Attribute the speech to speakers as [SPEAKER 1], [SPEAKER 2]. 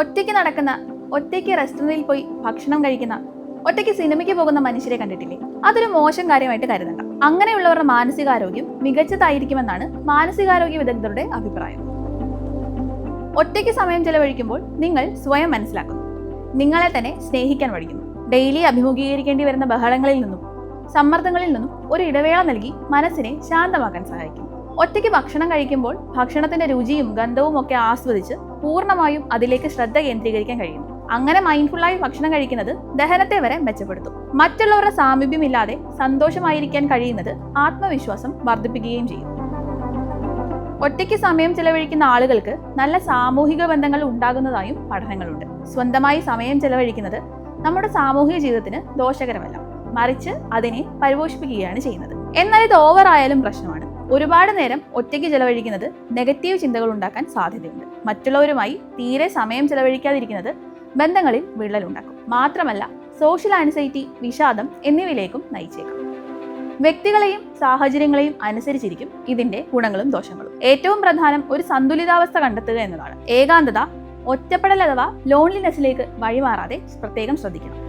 [SPEAKER 1] ഒറ്റയ്ക്ക് നടക്കുന്ന ഒറ്റയ്ക്ക് റെസ്റ്റോറന്റിൽ പോയി ഭക്ഷണം കഴിക്കുന്ന ഒറ്റയ്ക്ക് സിനിമയ്ക്ക് പോകുന്ന മനുഷ്യരെ കണ്ടിട്ടില്ലേ? അതൊരു മോശം കാര്യമായിട്ട് കരുതണ്ട. അങ്ങനെയുള്ളവരുടെ മാനസികാരോഗ്യം മികച്ചതായിരിക്കുമെന്നാണ് മാനസികാരോഗ്യ വിദഗ്ധരുടെ അഭിപ്രായം. ഒറ്റയ്ക്ക് സമയം ചെലവഴിക്കുമ്പോൾ നിങ്ങൾ സ്വയം മനസ്സിലാക്കുന്നു. നിങ്ങളെ തന്നെ സ്നേഹിക്കാൻ പഠിക്കുന്നു. ഡെയിലി അഭിമുഖീകരിക്കേണ്ടി വരുന്ന ബഹളങ്ങളിൽ നിന്നും സമ്മർദ്ദങ്ങളിൽ നിന്നും ഒരു ഇടവേള നൽകി മനസ്സിനെ ശാന്തമാക്കാൻ സഹായിക്കും ഒറ്റയ്ക്ക് ഭക്ഷണം കഴിക്കുമ്പോൾ ഭക്ഷണത്തിന്റെ രുചിയും ഗന്ധവും ഒക്കെ ആസ്വദിച്ച് പൂർണമായും അതിലേക്ക് ശ്രദ്ധ കേന്ദ്രീകരിക്കാൻ കഴിയും. അങ്ങനെ മൈൻഡ്ഫുള്ളായി ഭക്ഷണം കഴിക്കുന്നത് ദഹനത്തെ വരെ മെച്ചപ്പെടുത്തും. മറ്റുള്ളവരുടെ സാമീപ്യമില്ലാതെ സന്തോഷമായിരിക്കാൻ കഴിയുന്നത് ആത്മവിശ്വാസം വർദ്ധിപ്പിക്കുകയും ചെയ്യും. ഒറ്റയ്ക്ക് സമയം ചെലവഴിക്കുന്ന ആളുകൾക്ക് നല്ല സാമൂഹിക ബന്ധങ്ങൾ ഉണ്ടാകുന്നതായും പഠനങ്ങളുണ്ട്. സ്വന്തമായി സമയം ചെലവഴിക്കുന്നത് നമ്മുടെ സാമൂഹിക ജീവിതത്തിന് ദോഷകരമല്ല. മറിച്ച് അതിനെ പരിപോഷിപ്പിക്കുകയാണ് ചെയ്യുന്നത്. എന്നാൽ ഇത് ഓവർ ആയാലും പ്രശ്നമാണ്. ഒരുപാട് നേരം ഒറ്റയ്ക്ക് ചെലവഴിക്കുന്നത് നെഗറ്റീവ് ചിന്തകൾ ഉണ്ടാക്കാൻ സാധ്യതയുണ്ട്. മറ്റുള്ളവരുമായി തീരെ സമയം ചെലവഴിക്കാതിരിക്കുന്നത് ബന്ധങ്ങളിൽ വിള്ളലുണ്ടാക്കും മാത്രമല്ല സോഷ്യൽ ആൻസൈറ്റി വിഷാദം എന്നിവയിലേക്കും നയിച്ചേക്കും. വ്യക്തികളെയും സാഹചര്യങ്ങളെയും അനുസരിച്ചിരിക്കും ഇതിന്റെ ഗുണങ്ങളും ദോഷങ്ങളും. ഏറ്റവും പ്രധാനം ഒരു സന്തുലിതാവസ്ഥ കണ്ടെത്തുക എന്നതാണ്. ഏകാന്തത ഒറ്റപ്പെടൽ അഥവാ ലോൺലിനെസ്സിലേക്ക് വഴിമാറാതെ പ്രത്യേകം ശ്രദ്ധിക്കണം.